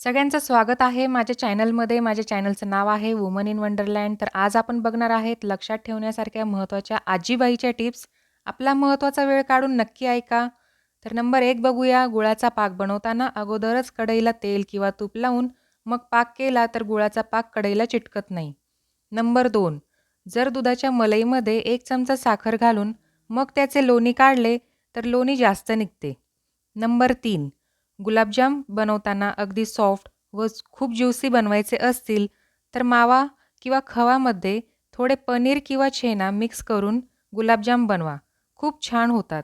सगळ्यांचं स्वागत आहे माझ्या चॅनलमध्ये. माझ्या चॅनलचं नाव आहे वुमन इन वंडरलँड तर आज आपण बघणार आहेत लक्षात ठेवण्यासारख्या महत्त्वाच्या आजीबाईच्या टिप्स. आपला महत्त्वाचा वेळ काढून नक्की ऐका. तर नंबर एक बघूया. गुळाचा पाक बनवताना अगोदरच कढईला तेल किंवा तूप लावून मग पाक केला तर गुळाचा पाक कढईला चिटकत नाही. नंबर दोन. जर दुधाच्या मलईमध्ये एक चमचा साखर घालून मग त्याचे लोणी काढले तर लोणी जास्त निघते. नंबर तीन. गुलाबजाम बनवताना अगदी सॉफ्ट व खूप ज्युसी बनवायचे असतील तर मावा किंवा खवामध्ये थोडे पनीर किंवा छेना मिक्स करून गुलाबजाम बनवा. खूप छान होतात.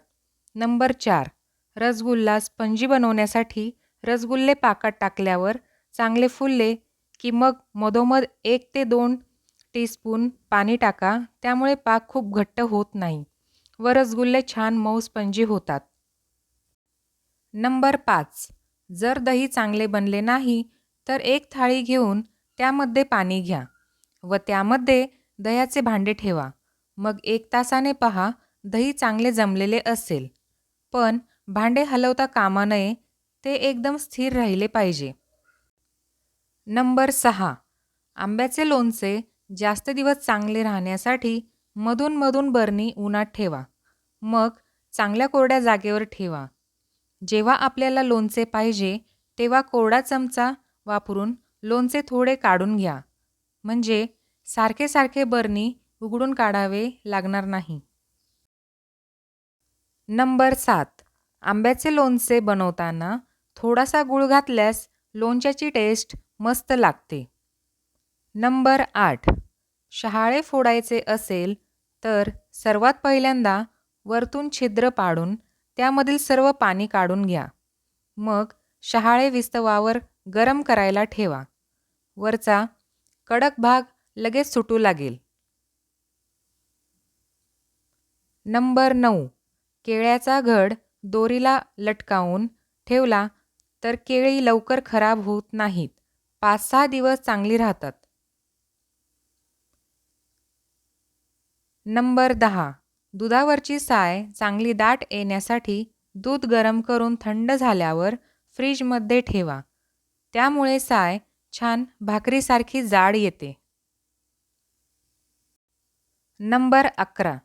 नंबर चार रसगुल्ला स्पंजी बनवण्यासाठी रसगुल्ले पाकात टाकल्यावर चांगले फुलले की मग मधोमध एक ते दोन टीस्पून पाणी टाका त्यामुळे पाक खूप घट्ट होत नाही व रसगुल्ले छान मऊ स्पंजी होतात. नंबर पाच जर दही चांगले बनले नाही तर एक थाळी घेऊन त्यामध्ये पाणी घ्या व त्यामध्ये दह्याचे भांडे ठेवा. मग एक तासाने पहा दही चांगले जमलेले असेल. पण भांडे हलवता कामा नये ते एकदम स्थिर राहिले पाहिजे. नंबर सहा. आंब्याचे लोणचे जास्त दिवस चांगले राहण्यासाठी मधूनमधून बरणी उन्हात ठेवा. मग चांगल्या कोरड्या जागेवर ठेवा. जेव्हा आपल्याला लोणचे पाहिजे तेव्हा कोरडा चमचा वापरून लोणचे थोडे काढून घ्या. म्हणजे सारखे सारखे बरणी उघडून काढावे लागणार नाही. नंबर सात. आंब्याचे लोणचे बनवताना थोडासा गुळ घातल्यास लोणच्याची टेस्ट मस्त लागते. नंबर आठ. शहाळे फोडायचे असेल तर सर्वात पहिल्यांदा वरतून छिद्र पाडून त्यामधील सर्व पाणी काढून घ्या. मग शहाळे विस्तवावर गरम करायला ठेवा. वरचा कडक भाग लगेच सुटू लागेल. नंबर नऊ. केळ्याचा घड दोरीला लटकावून ठेवला तर केळी लवकर खराब होत नाहीत. पाच सहा दिवस चांगली राहतात. नंबर दहा. दुधावरची साय चांगली दाट येण्यासाठी दूध गरम करून थंड झाल्यावर फ्रीजमध्ये ठेवा. त्यामुळे साय छान भाकरीसारखी जाड येते. नंबर अकरा.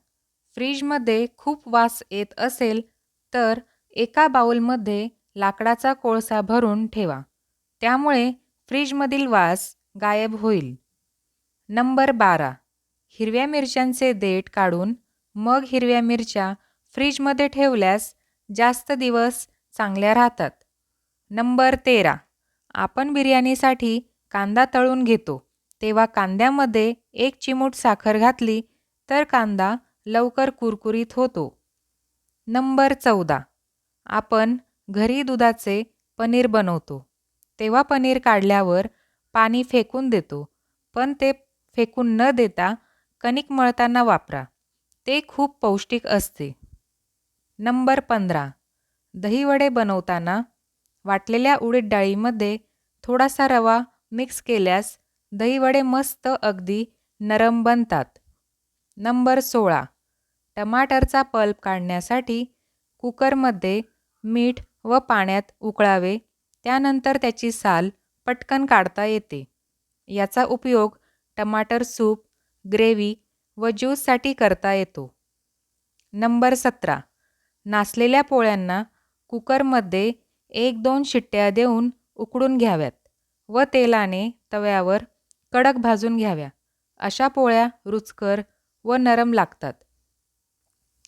फ्रीजमध्ये खूप वास येत असेल तर एका बाऊलमध्ये लाकडाचा कोळसा भरून ठेवा. त्यामुळे फ्रीजमधील वास गायब होईल. नंबर बारा. हिरव्या मिरच्यांचे देठ काढून मग हिरव्या मिरच्या फ्रीजमध्ये ठेवल्यास जास्त दिवस चांगल्या राहतात. नंबर तेरा. आपण बिर्याणीसाठी कांदा तळून घेतो. तेव्हा कांद्यामध्ये एक चिमूट साखर घातली तर कांदा लवकर कुरकुरीत होतो. नंबर चौदा. आपण घरी दुधाचे पनीर बनवतो. तेव्हा पनीर काढल्यावर पाणी फेकून देतो. पण ते फेकून न देता कणिक मळताना वापरा. ते खूप पौष्टिक असते. नंबर पंधरा. दहीवडे बनवताना वाटलेल्या उडीद डाळीमध्ये थोडासा रवा मिक्स केल्यास दहीवडे मस्त अगदी नरम बनतात. नंबर सोळा. टमाटरचा पल्प काढण्यासाठी कुकरमध्ये मीठ व पाण्यात उकळावे त्यानंतर त्याची साल पटकन काढता येते. याचा उपयोग टमाटर सूप ग्रेव्ही व ज्यूससाठी करता येतो. नंबर सतरा. नासलेल्या पोळ्यांना कुकरमध्ये एक दोन शिट्ट्या देऊन उकडून घ्याव्यात व तेलाने तव्यावर कडक भाजून घ्याव्या. अशा पोळ्या रुचकर व नरम लागतात.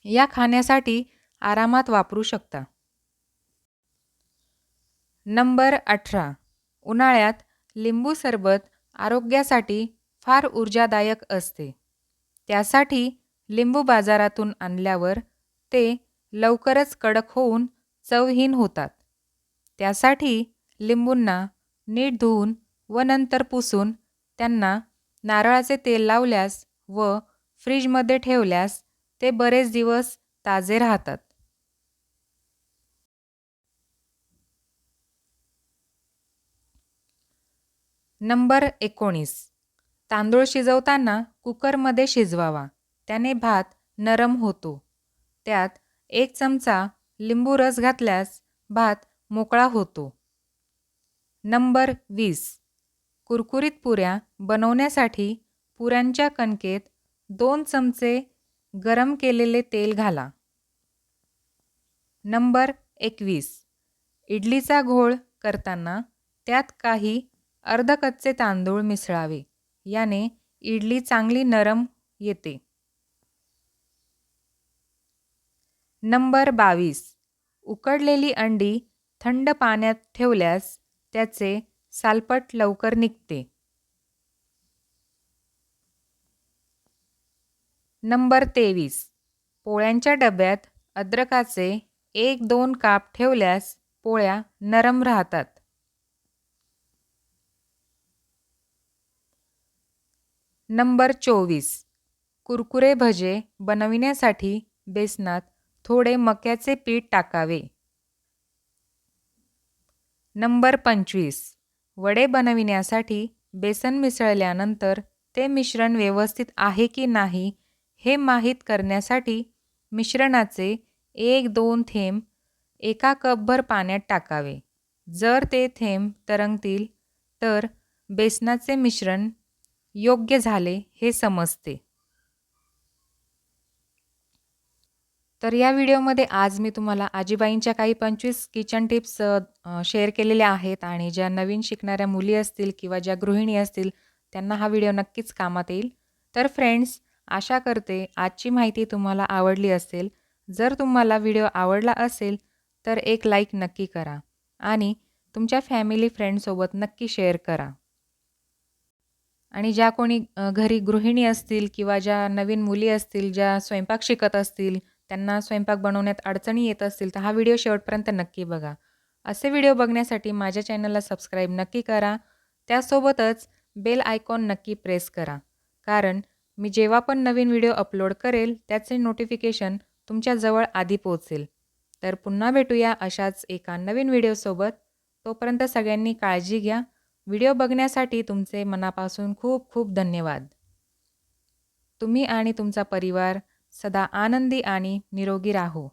या खाण्यासाठी आरामात वापरू शकता. नंबर अठरा. उन्हाळ्यात लिंबू सरबत आरोग्यासाठी फार ऊर्जादायक असते. त्यासाठी लिंबू बाजारातून आणल्यावर ते लवकरच कडक होऊन चवहीन होतात. त्यासाठी लिंबूंना नीट धुवून व नंतर पुसून त्यांना नारळाचे तेल लावल्यास व फ्रीजमध्ये ठेवल्यास ते बरेच दिवस ताजे राहतात. नंबर एकोणीस. तांदूळ शिजवताना कुकरमध्ये शिजवावा. त्याने भात नरम होतो. त्यात एक चमचा लिंबू रस घातल्यास भात मोकळा होतो. नंबर वीस. कुरकुरीत पुऱ्या बनवण्यासाठी पुऱ्यांच्या कणकेत दोन चमचे गरम केलेले तेल घाला. नंबर एकवीस. इडलीचा घोळ करताना त्यात काही अर्धकच्चे तांदूळ मिसळावे. याने इडली चांगली नरम येते. नंबर बावीस. उकडलेली अंडी थंड पाण्यात ठेवल्यास त्याचे सालपट लवकर निघते. नंबर तेवीस. पोळ्यांच्या डब्यात अद्रकाचे एक दोन काप ठेवल्यास पोळ्या नरम राहतात. नंबर चोवीस. कुरकुरे भजे बनविण्यासाठी बेसनात थोडे मक्याचे पीठ टाकावे. नंबर पंचवीस. वडे बनविण्यासाठी बेसन मिसळल्यानंतर ते मिश्रण व्यवस्थित आहे की नाही हे माहीत करण्यासाठी मिश्रणाचे एक दोन थेंब एका कपभर पाण्यात टाकावे. जर ते थेंब तरंगतील तर बेसनाचे मिश्रण योग्य झाले हे समजते. तर या व्हिडिओमध्ये आज मी तुम्हाला आजीबाईंच्या काही पंचवीस किचन टिप्स शेअर केलेल्या आहेत आणि ज्या नवीन शिकणाऱ्या मुली असतील किंवा ज्या गृहिणी असतील त्यांना हा व्हिडिओ नक्कीच कामात येईल. तर फ्रेंड्स आशा करते आजची माहिती तुम्हाला आवडली असेल. जर तुम्हाला व्हिडिओ आवडला असेल तर एक लाईक नक्की करा आणि तुमच्या फॅमिली फ्रेंडसोबत नक्की शेअर करा. आणि ज्या कोणी घरी गृहिणी असतील किंवा ज्या नवीन मुली असतील ज्या स्वयंपाक शिकत असतील त्यांना स्वयंपाक बनवण्यात अडचणी येत असतील तर हा व्हिडिओ शेवटपर्यंत नक्की बघा. असे व्हिडिओ बघण्यासाठी माझ्या चॅनलला सबस्क्राईब नक्की करा. त्यासोबतच बेल आयकॉन नक्की प्रेस करा. कारण मी जेव्हा पण नवीन व्हिडिओ अपलोड करेल त्याचे नोटिफिकेशन तुमच्याजवळ आधी पोहोचेल. तर पुन्हा भेटूया अशाच एका नवीन व्हिडिओसोबत. तोपर्यंत सगळ्यांनी काळजी घ्या. व्हिडिओ बघण्यासाठी तुमचे मनापासून खूप खूप धन्यवाद. तुम्ही आणि तुमचा परिवार सदा आनंदी आणि निरोगी राहो.